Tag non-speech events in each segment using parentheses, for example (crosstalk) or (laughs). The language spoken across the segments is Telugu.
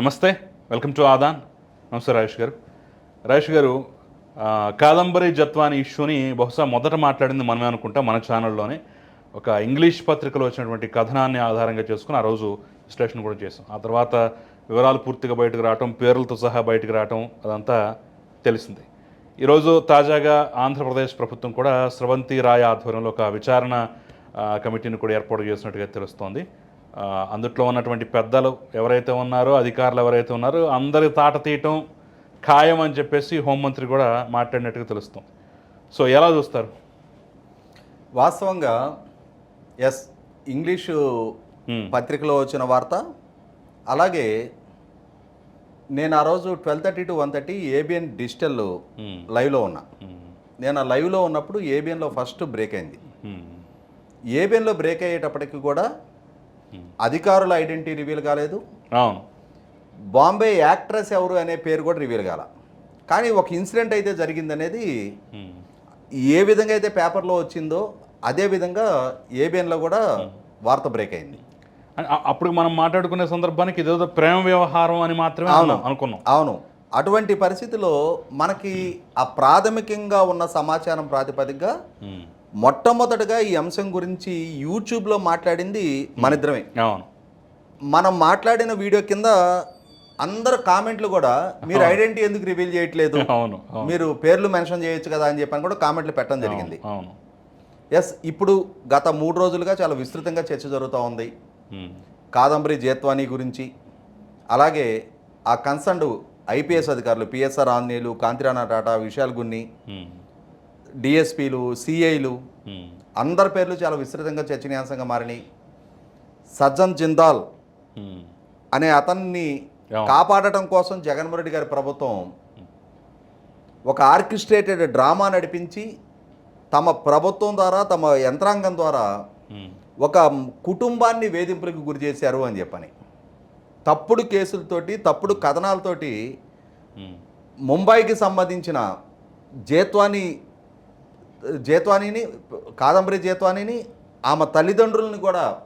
నమస్తే వెల్కమ్ టు ఆదాన్. నమస్తే రాజేష్ గారు. రాజేష్ గారు కాదంబరి జత్వాని ఇష్యూని బహుశా మొదట మాట్లాడింది మనమే అనుకుంటా మన ఛానల్లోనే. ఒక ఇంగ్లీష్ పత్రికలో వచ్చినటువంటి కథనాన్ని ఆధారంగా చేసుకుని ఆ రోజు విశ్లేషణ కూడా చేసాం ఆ తర్వాత వివరాలు పూర్తిగా బయటకు రావటం పేర్లతో సహా బయటకు రావటం అదంతా తెలిసింది. ఈరోజు తాజాగా ఆంధ్రప్రదేశ్ ప్రభుత్వం కూడా స్రవంతి రాయ్ ఆధ్వర్యంలో ఒక విచారణ కమిటీని కూడా ఏర్పాటు చేసినట్టుగా తెలుస్తోంది. అందుట్లో ఉన్నటువంటి పెద్దలు ఎవరైతే ఉన్నారో అధికారులు ఎవరైతే ఉన్నారో అందరి తాట తీయటం ఖాయం అని చెప్పేసి హోంమంత్రి కూడా మాట్లాడినట్టుగా తెలుస్తుంది సో ఎలా చూస్తారు వాస్తవంగా ఎస్ ఇంగ్లీషు. పత్రికలో వచ్చిన వార్త అలాగే నేను ఆ రోజు twelve thirty to one thirty ABN digital. లైవ్లో ఉన్నా నేను ఆ లైవ్లో ఉన్నప్పుడు ఏబిఎన్లో ఫస్ట్ బ్రేక్ అయింది ఏబిఎన్లో బ్రేక్ అయ్యేటప్పటికి కూడా. అధికారుల ఐడెంటిటీ రివీల్ కాలేదు. అవును. బాంబే యాక్ట్రెస్ ఎవరు అనే పేరు కూడా రివీల్ కాల. కానీ ఒక ఇన్సిడెంట్ అయితే జరిగిందనేది ఏ విధంగా అయితే పేపర్లో వచ్చిందో అదే విధంగా ఏబిఎన్లో కూడా వార్త బ్రేక్ అయింది. అప్పుడు మనం మాట్లాడుకునే సందర్భానికి ఇదేదో ప్రేమ వ్యవహారం అని మాత్రమే అవును. అనుకున్నాం. అవును. అటువంటి పరిస్థితిలో మనకి ఆ ప్రాథమికంగా ఉన్న సమాచారం ప్రాతిపదికగా మొట్టమొదటగా ఈ అంశం గురించి యూట్యూబ్లో మాట్లాడింది మనిద్దరమే అవును. మనం మాట్లాడిన వీడియో కింద అందరు కామెంట్లు కూడా మీరు ఐడెంటిటీ ఎందుకు రివీల్ చేయట్లేదు? అవును మీరు పేర్లు మెన్షన్ చేయొచ్చు కదా అని చెప్పని కూడా కామెంట్లు పెట్టడం జరిగింది. అవును. ఎస్ ఇప్పుడు గత మూడు రోజులుగా చాలా విస్తృతంగా చర్చ జరుగుతూ ఉంది. కాదంబరి జేత్వానీ గురించి అలాగే ఆ కన్సర్న్డ్ ఐపీఎస్ అధికారులు పిఎస్ఆర్ ఆంజనేయులు కాంతిరాణా టాటా విశాల్ గున్ని డిఎస్పీలు సిఐలు అందరి పేర్లు చాలా విస్తృతంగా చర్చనీయాంశంగా మారినాయి. సజ్జన్ జిందాల్ అనే అతన్ని. కాపాడటం కోసం జగన్మోహన్ రెడ్డి గారి ప్రభుత్వం ఒక ఆర్కెస్ట్రేటెడ్ డ్రామా నడిపించి తమ ప్రభుత్వం ద్వారా తమ యంత్రాంగం ద్వారా ఒక కుటుంబాన్ని వేధింపులకు గురి చేశారు అని చెప్పని. తప్పుడు కేసులతోటి తప్పుడు కథనాలతోటి ముంబైకి సంబంధించిన జేత్వాని జేత్వానీని కాదంబరి జేత్వానీని ఆమె తల్లిదండ్రులను కూడా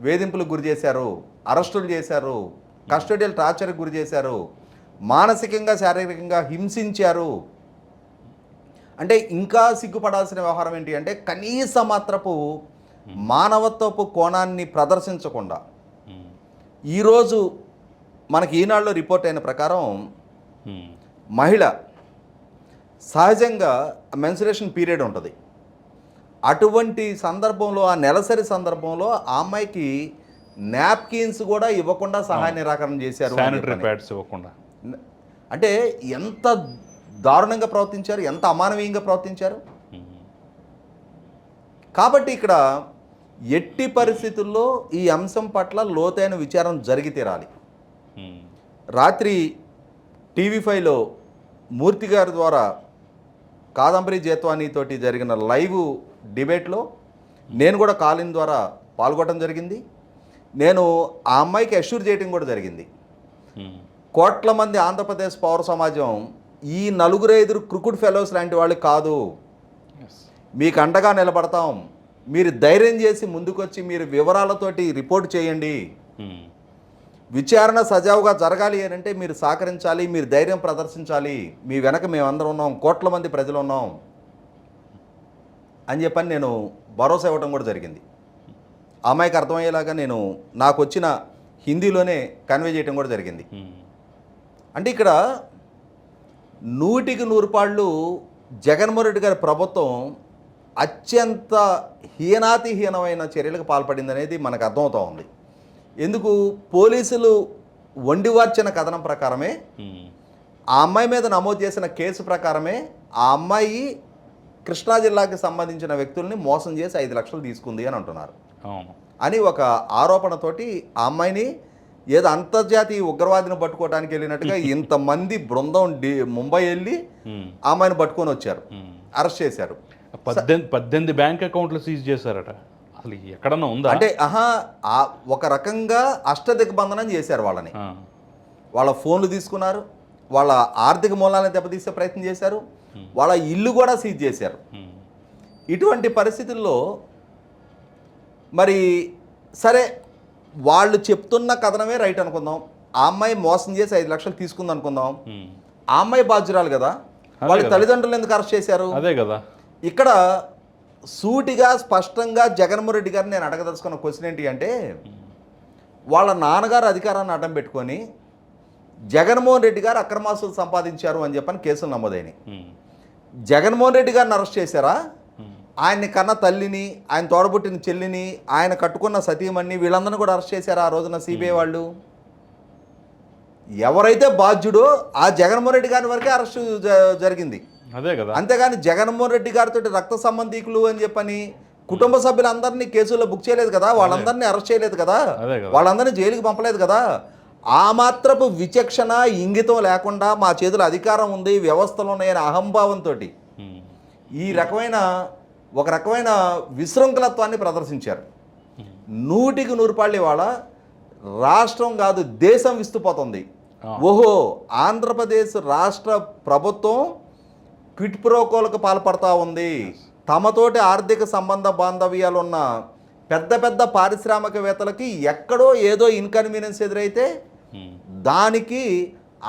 వేధింపులకు గురి చేశారు అరెస్టులు చేశారు కస్టడియల్ టార్చర్కి గురి చేశారు మానసికంగా శారీరకంగా హింసించారు. అంటే ఇంకా సిగ్గుపడాల్సిన వ్యవహారం ఏంటి అంటే కనీస మాత్రపు మానవత్వపు కోణాన్ని ప్రదర్శించకుండా ఈరోజు మనకి ఈనాడులో రిపోర్ట్ అయిన ప్రకారం మహిళ సహజంగా మెన్సురేషన్ పీరియడ్ ఉంటుంది. అటువంటి సందర్భంలో ఆ నెలసరి సందర్భంలో ఆ అమ్మాయికి నాప్కిన్స్ కూడా ఇవ్వకుండా సహాయ నిరాకరణ చేశారు శానిటరీ. ప్యాడ్స్ ఇవ్వకుండా. అంటే ఎంత దారుణంగా ప్రవర్తించారు ఎంత అమానవీయంగా ప్రవర్తించారు? కాబట్టి ఇక్కడ ఎట్టి పరిస్థితుల్లో ఈ అంశం పట్ల లోతైన విచారం జరిగి తీరాలి. రాత్రి టీవీ ఫైవ్లో మూర్తి గారి ద్వారా కాదంబరి జేత్వానీ తోటి జరిగిన లైవ్ డిబేట్లో నేను కూడా కాలిన్ ద్వారా పాల్గొనడం జరిగింది. నేను ఆ అమ్మాయికి అష్యూర్ చేయడం కూడా జరిగింది. కోట్ల మంది ఆంధ్రప్రదేశ్ పౌర సమాజం ఈ నలుగురు ఐదుగురు క్రికెట్ ఫెలోస్ లాంటి వాళ్ళు కాదు. మీకు అండగా నిలబడతాం. మీరు ధైర్యం చేసి ముందుకొచ్చి మీరు వివరాలతోటి రిపోర్ట్ చేయండి. విచారణ సజావుగా జరగాలి అని అంటే మీరు సహకరించాలి మీరు ధైర్యం ప్రదర్శించాలి మీ వెనక మేమందరం ఉన్నాం కోట్ల మంది ప్రజలు ఉన్నాం అని చెప్పని నేను భరోసా ఇవ్వడం కూడా జరిగింది. అమ్మాయికి అర్థమయ్యేలాగా నేను నాకు వచ్చిన హిందీలోనే కన్వే చేయడం కూడా జరిగింది. అంటే ఇక్కడ నూటికి నూరుపాళ్ళు జగన్మోహన్ రెడ్డి గారి ప్రభుత్వం అత్యంత హీనాతిహీనమైన చర్యలకు పాల్పడింది అనేది మనకు అర్థమవుతూ ఉంది. ఎందుకు? పోలీసులు వండివార్చిన కథనం ప్రకారమే ఆ అమ్మాయి మీద నమోదు చేసిన కేసు ప్రకారమే ఆ అమ్మాయి కృష్ణా జిల్లాకి సంబంధించిన వ్యక్తుల్ని మోసం చేసి ఐదు లక్షలు తీసుకుంది అని అంటున్నారు. అని ఒక ఆరోపణతోటి ఆ అమ్మాయిని ఏదో అంతర్జాతీయ ఉగ్రవాదిని పట్టుకోవడానికి వెళ్ళినట్టుగా (laughs) ఇంతమంది బృందం డి ముంబై వెళ్ళి ఆ అమ్మాయిని పట్టుకొని వచ్చారు. అరెస్ట్ చేశారు. పద్దెనిమిది పద్దెనిమిది బ్యాంక్ అకౌంట్లు సీజ్ చేశారట. అసలు ఎక్కడన్నా ఉందా? అంటే ఆహా ఆ ఒక రకంగా అష్టదిగ్బంధనం చేశారు వాళ్ళని. వాళ్ళ ఫోన్లు తీసుకున్నారు వాళ్ళ ఆర్థిక మూలాలను దెబ్బతీసే ప్రయత్నం చేశారు వాళ్ళ ఇల్లు కూడా సీజ్ చేశారు. ఇటువంటి పరిస్థితుల్లో మరి సరే వాళ్ళు చెప్తున్న కథనమే రైట్ అనుకుందాం. ఆ అమ్మాయి మోసం చేసి ఐదు లక్షలు తీసుకుంది అనుకుందాం. ఆ అమ్మాయి బాధ్యురాలు కదా. వాళ్ళ. తల్లిదండ్రులు ఎందుకు అరెస్ట్ చేశారు? అదే కదా. ఇక్కడ సూటిగా స్పష్టంగా జగన్మోహన్ రెడ్డి గారిని నేను అడగదలుచుకున్న క్వశ్చన్ ఏంటి అంటే వాళ్ళ నాన్నగారు అధికారాన్ని అడ్డం పెట్టుకొని జగన్మోహన్ రెడ్డి గారు అక్రమాస్తులు సంపాదించారు అని చెప్పని కేసులు నమోదైనవి జగన్మోహన్ రెడ్డి గారిని అరెస్ట్ చేశారా? ఆయన్ని కన్న తల్లిని ఆయన తోడబుట్టిన చెల్లిని ఆయన కట్టుకున్న సతీమణ్ణి వీళ్ళందరినీ కూడా అరెస్ట్ చేశారా ఆ రోజున సిబిఐ వాళ్ళు? ఎవరైతే బాధ్యుడో ఆ జగన్మోహన్ రెడ్డి గారి వరకే అరెస్టు జ- జరిగింది. అదే కదా. అంతేగాని జగన్మోహన్ రెడ్డి గారితో రక్త సంబంధికులు అని చెప్పని కుటుంబ సభ్యులందరినీ కేసుల్లో బుక్ చేయలేదు కదా వాళ్ళందరినీ అరెస్ట్ చేయలేదు కదా. వాళ్ళందరినీ జైలుకి పంపలేదు కదా. ఆ మాత్రపు విచక్షణ ఇంగితం లేకుండా మా చేతుల అధికారం ఉంది వ్యవస్థలు ఉన్నాయనే అహంభావంతో. ఈ రకమైన ఒక రకమైన విశృంఖలత్వాన్ని ప్రదర్శించారు. నూటికి నూరుపాళ్ళు ఇవాళ రాష్ట్రం కాదు దేశం విస్తుపోతుంది. ఓహో ఆంధ్రప్రదేశ్ రాష్ట్ర ప్రభుత్వం క్విట్ ప్రోకోలకు పాల్పడతా ఉంది తమతోటి ఆర్థిక సంబంధ బాంధవ్యాలు ఉన్న పెద్ద పెద్ద పారిశ్రామికవేత్తలకి ఎక్కడో ఏదో ఇన్కన్వీనియన్స్ ఎదురైతే. దానికి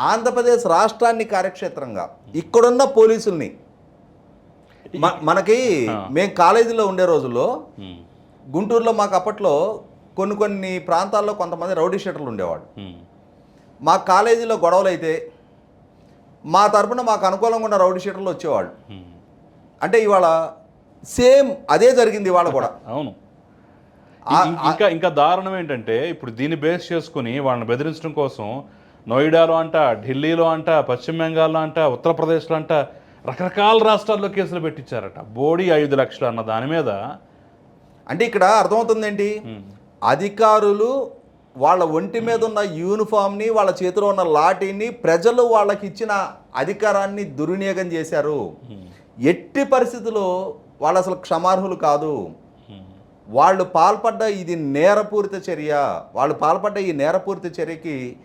ఆంధ్రప్రదేశ్ రాష్ట్రాన్ని కార్యక్షేత్రంగా ఇక్కడున్న పోలీసుల్ని మనకి. మేము కాలేజీలో ఉండే రోజుల్లో. గుంటూరులో మాకు అప్పట్లో కొన్ని కొన్ని ప్రాంతాల్లో కొంతమంది రౌడీ షీటర్లు ఉండేవాడు. మా కాలేజీలో గొడవలు అయితే మా తరపున మాకు అనుకూలంగా ఉన్న రౌడీ షీటర్లు వచ్చేవాళ్ళు. అంటే ఇవాళ సేమ్ అదే జరిగింది ఇవాళ కూడా. అవును. ఇంకా ఇంకా దారుణం ఏంటంటే ఇప్పుడు దీన్ని బేస్ చేసుకుని వాళ్ళని బెదిరించడం కోసం నోయిడాలో అంట ఢిల్లీలో అంట పశ్చిమ బెంగాల్లో అంట ఉత్తరప్రదేశ్లో అంట రకరకాల రాష్ట్రాల్లో కేసులు పెట్టించారట. బోడీ ఐదు లక్షలు అన్న దాని మీద అంటే ఇక్కడ అర్థమవుతుంది ఏంటి అధికారులు వాళ్ళ ఒంటి మీద ఉన్న యూనిఫామ్ని వాళ్ళ చేతిలో ఉన్న లాఠీని ప్రజలు వాళ్ళకి ఇచ్చిన అధికారాన్ని దుర్వినియోగం చేశారు. ఎట్టి పరిస్థితుల్లో వాళ్ళు అసలు క్షమార్హులు కాదు. వాళ్ళు పాల్పడ్డ ఇది నేరపూరిత చర్య. వాళ్ళు పాల్పడ్డ ఈ నేరపూరిత చర్యకి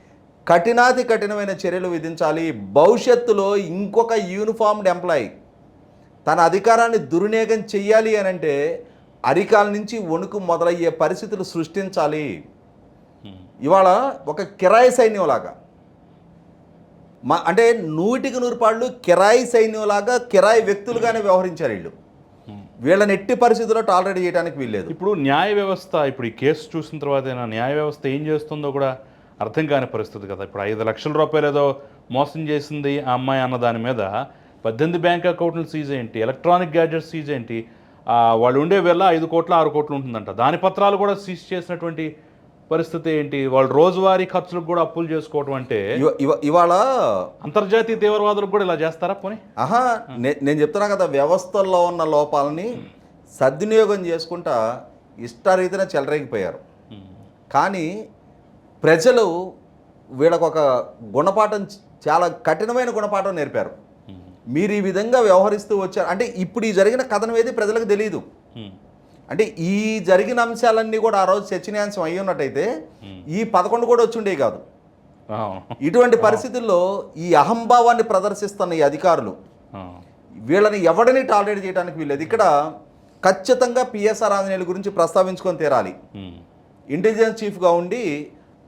కఠినాతి కఠినమైన చర్యలు విధించాలి. భవిష్యత్తులో ఇంకొక యూనిఫామ్డ్ ఎంప్లాయ్ తన అధికారాన్ని దుర్వినియోగం చెయ్యాలి అని అంటే అరికాల నుంచి వణుకు మొదలయ్యే పరిస్థితులు సృష్టించాలి. ఇవాళ ఒక కిరాయి సైన్యంలాగా. మా అంటే నూటికి నూరు పాళ్ళు కిరాయి సైన్యంలాగా కిరాయి వ్యక్తులుగానే వ్యవహరించారు వీళ్ళు. వీళ్ళని ఎట్టి పరిస్థితుల్లో టాలరేట్ చేయడానికి వీల్లేదు. ఇప్పుడు న్యాయ వ్యవస్థ ఇప్పుడు ఈ కేసు చూసిన తర్వాత న్యాయ వ్యవస్థ ఏం చేస్తుందో కూడా అర్థం కాని పరిస్థితి కదా. ఇప్పుడు ఐదు లక్షల రూపాయలు ఏదో మోసం చేసింది ఆ అమ్మాయి అన్న దాని మీద పద్దెనిమిది బ్యాంక్ అకౌంట్లు సీజ్ ఏంటి ఎలక్ట్రానిక్ గ్యాడ్జెట్స్ సీజ్ ఏంటి వాళ్ళు ఉండే వేళ ఐదు కోట్ల ఆరు కోట్లు ఉంటుందంట. దాని పత్రాలు కూడా సీజ్ చేసినటువంటి పరిస్థితి ఏంటి? వాళ్ళు రోజువారీ ఖర్చులకు కూడా అప్పులు చేసుకోవటం అంటే ఇవ- ఇవ- ఇవాళ అంతర్జాతీయ తీవ్రవాదులకు కూడా ఇలా చేస్తారా పోనీ? ఆహా నేను చెప్తున్నా కదా వ్యవస్థల్లో ఉన్న లోపాలని సద్వినియోగం చేసుకుంటా ఇష్టారీతిన చెలరేగిపోయారు. కానీ ప్రజలు వీళ్ళకు ఒక గుణపాఠం చాలా కఠినమైన గుణపాఠం నేర్పారు. మీరు ఈ విధంగా వ్యవహరిస్తూ వచ్చారు. అంటే ఇప్పుడు ఈ జరిగిన కథనం ఏది ప్రజలకు తెలియదు అంటే ఈ జరిగిన అంశాలన్నీ కూడా ఆ రోజు చర్చనీయాంశం అయ్యి ఉన్నట్టయితే ఈ పదకొండు కూడా వచ్చి ఉండేవి కాదు ఇటువంటి పరిస్థితుల్లో ఈ అహంభావాన్ని ప్రదర్శిస్తున్న ఈ అధికారులు వీళ్ళని ఎవరిని టాలరేట్ చేయడానికి వీల్లేదు. ఇక్కడ ఖచ్చితంగా పిఎస్ఆర్ ఆంజనేయుల గురించి ప్రస్తావించుకొని తీరాలి. ఇంటెలిజెన్స్ చీఫ్గా ఉండి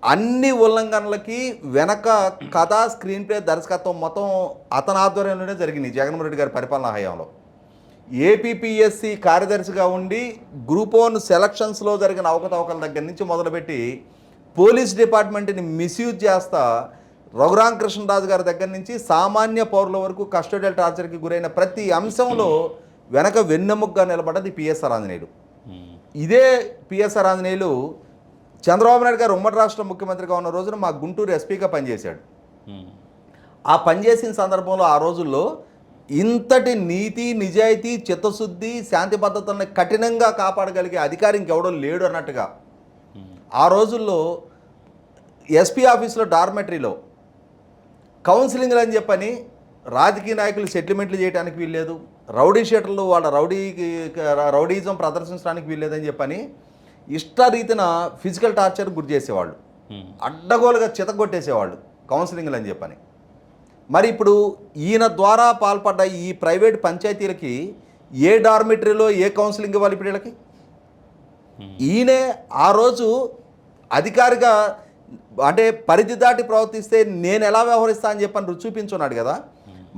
అన్ని ఉల్లంఘనలకి వెనక కథ స్క్రీన్ ప్లే దర్శకత్వం మొత్తం అతని ఆధ్వర్యంలోనే జరిగింది జగన్మోహన్ రెడ్డి గారి పరిపాలనా హయాంలో. ఏపీపీఎస్సి కార్యదర్శిగా ఉండి గ్రూప్ వన్ సెలక్షన్స్లో జరిగిన అవకతవకల దగ్గర నుంచి మొదలుపెట్టి పోలీస్ డిపార్ట్మెంట్ని మిస్యూజ్ చేస్తా రఘురామ కృష్ణరాజు గారి దగ్గర నుంచి సామాన్య పౌరుల వరకు కస్టోడియల్ టార్చర్కి గురైన ప్రతి అంశంలో వెనక వెన్నెముకగా నిలబడ్డది పిఎస్ఆర్ ఆంజనేయులు. ఉమ్, ఇదే పిఎస్ఆర్ ఆంజనేయులు చంద్రబాబు నాయుడు గారు ఉమ్మడి రాష్ట్ర ముఖ్యమంత్రిగా ఉన్న రోజున మా గుంటూరు ఎస్పీగా పనిచేశాడు. ఉమ్, ఆ పనిచేసిన సందర్భంలో ఆ రోజుల్లో ఇంతటి నీతి నిజాయితీ చిత్తశుద్ధి శాంతి భద్రతలను కఠినంగా కాపాడగలిగే అధికారి ఇంకెవడో లేడు అన్నట్టుగా. ఆ రోజుల్లో ఎస్పీ ఆఫీస్లో డార్మెటరీలో కౌన్సిలింగ్లు అని చెప్పని రాజకీయ నాయకులు సెటిల్మెంట్లు చేయడానికి వీల్లేదు. రౌడీ షీటర్లు వాళ్ళ రౌడీ రౌడీజం ప్రదర్శించడానికి వీల్లేదని చెప్పని ఇష్టరీతిన ఫిజికల్ టార్చర్ గురి చేసేవాళ్ళు. అడ్డగోలుగా చితగొట్టేసేవాళ్ళు కౌన్సిలింగ్లు అని చెప్పని. మరి ఇప్పుడు ఈయన ద్వారా పాల్పడ్డ ఈ ప్రైవేట్ పంచాయతీలకి ఏ డార్మిటరీలో ఏ కౌన్సిలింగ్ ఇవ్వాలి ఇప్పుడు వీళ్ళకి? ఈయనే ఆ రోజు అధికారిగా అంటే పరిధి దాటి ప్రవర్తిస్తే నేను ఎలా వ్యవహరిస్తా అని చెప్పని రుచి చూపించున్నాడు కదా.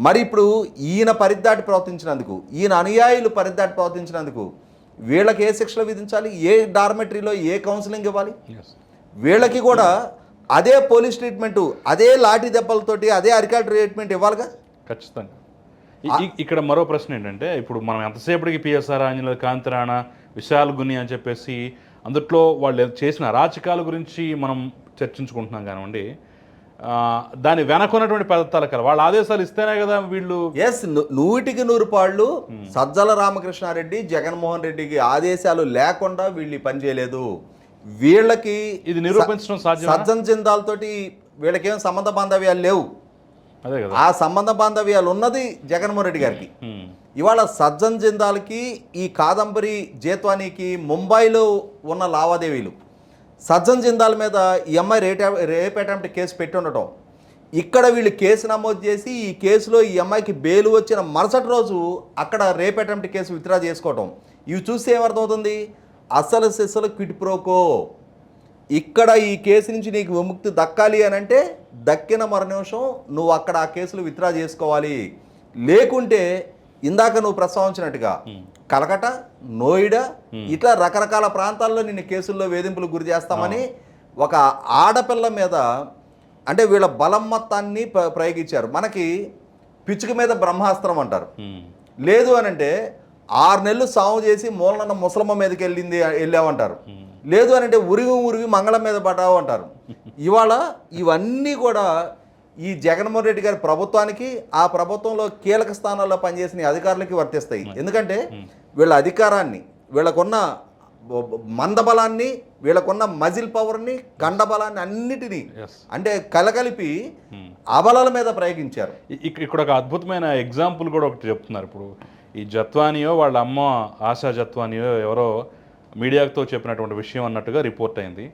మరి ఇప్పుడు ఈయన పరిధి దాటి ప్రవర్తించినందుకు ఈయన అనుయాయులు పరిధి దాటి ప్రవర్తించినందుకు వీళ్ళకి ఏ శిక్షలు విధించాలి? ఏ డార్మెటరీలో ఏ కౌన్సిలింగ్ ఇవ్వాలి? వీళ్ళకి కూడా అదే పోలీస్ ట్రీట్మెంటు అదే లాఠీ దెబ్బలతోటి అదే అరికాల్ ట్రీట్మెంట్ ఇవ్వాలిగా? ఖచ్చితంగా. ఇక్కడ మరో ప్రశ్న ఏంటంటే ఇప్పుడు మనం ఎంతసేపటికి పిఎస్ఆర్ ఆంజనేయులు కాంతిరాణ విశాల్ గుని అని చెప్పేసి అందుట్లో వాళ్ళు చేసిన అరాచకాల గురించి మనం చర్చించుకుంటున్నాం కానివ్వండి దాని వెనకున్నటువంటి పదార్థాలు కదా వాళ్ళ ఆదేశాలు ఇస్తేనే కదా వీళ్ళు ఎస్ నూటికి నూరు పాళ్ళు సజ్జల రామకృష్ణారెడ్డి జగన్మోహన్ రెడ్డికి ఆదేశాలు లేకుండా వీళ్ళు పని చేయలేదు. వీళ్ళకి ఇది నిరూపించడం? సజ్జన్ జిందాల్తోటి వీళ్ళకేం సంబంధ బాంధవ్యాలు లేవు. ఆ సంబంధ బాంధవ్యాలు ఉన్నది జగన్మోహన్ రెడ్డి గారికి. ఇవాళ సజ్జన్ జిందాల్కి ఈ కాదంబరి జేత్వానీకి ముంబైలో ఉన్న లావాదేవీలు. సజ్జన్ జిందాల్ మీద ఈ అమ్మాయి రేట్ రేప్ అటెంప్ట్ కేసు పెట్టి ఉండటం. ఇక్కడ వీళ్ళు కేసు నమోదు చేసి ఈ కేసులో ఈ అమ్మాయికి బెయిల్ వచ్చిన మరుసటి రోజు అక్కడ రేప్ అటెంప్ట్ కేసు విత్డ్రా చేసుకోవటం. ఇవి చూస్తే ఏమర్థమవుతుంది? అసలు సిస్సలు క్విట్ ప్రోకో. ఇక్కడ ఈ కేసు నుంచి నీకు విముక్తి దక్కాలి అని అంటే దక్కిన మరు నిమిషం నువ్వు అక్కడ ఆ కేసులు విత్డ్రా చేసుకోవాలి. లేకుంటే ఇందాక నువ్వు ప్రస్తావించినట్టుగా కలకట నోయిడా ఇట్లా రకరకాల ప్రాంతాల్లో నిన్ను కేసుల్లో వేధింపులకు గురి చేస్తామని ఒక ఆడపిల్ల మీద అంటే వీళ్ళ బలం మొత్తాన్ని ప్ర- ప్రయోగించారు. మనకి పిచ్చుక మీద బ్రహ్మాస్త్రం అంటారు. లేదు అని అంటే ఆరు నెలలు సాగు చేసి మూలనన్న ముసలమ్మ మీదకి వెళ్ళింది వెళ్ళామంటారు లేదు అని అంటే ఉరిగి ఉరిగి మంగళం మీద పడ్డావు అంటారు. ఇవాళ ఇవన్నీ కూడా ఈ జగన్మోహన్ రెడ్డి గారి ప్రభుత్వానికి ఆ ప్రభుత్వంలో కీలక స్థానాల్లో పనిచేసిన అధికారులకి వర్తిస్తాయి. ఎందుకంటే వీళ్ళ అధికారాన్ని వీళ్ళకున్న మందబలాన్ని వీళ్ళకున్న మజిల్ పవర్ని కండబలాన్ని అన్నిటినీ. అంటే కలగలిపి ఉమ్. అబలాల మీద ప్రయోగించారు. ఇక్కడ ఒక అద్భుతమైన ఎగ్జాంపుల్ కూడా ఒకటి చెప్తున్నారు. ఇప్పుడు ఈ జత్వానియో వాళ్ళ అమ్మ ఆశా జత్వానియో ఎవరో మీడియాతో చెప్పినటువంటి విషయం అన్నట్టుగా రిపోర్ట్ అయింది.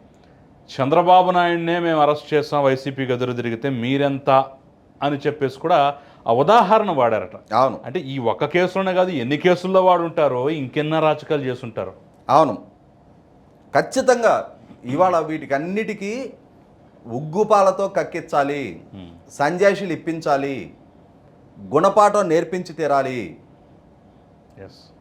చంద్రబాబు నాయుడినే మేము అరెస్ట్ చేస్తాం వైసీపీకి ఎదురు తిరిగితే మీరెంత అని చెప్పేసి కూడా ఆ ఉదాహరణ వాడారట. అవును. అంటే ఈ ఒక్క కేసులోనే కాదు ఎన్ని కేసుల్లో వాడు ఉంటారో ఇంకెన్న రాజకాలు చేస్తుంటారు. అవును. ఖచ్చితంగా ఇవాళ వీటికి అన్నిటికీ ఉగ్గుపాలతో కక్కించాలి సంజాయిషులు ఇప్పించాలి గుణపాఠం నేర్పించి తీరాలి ఎస్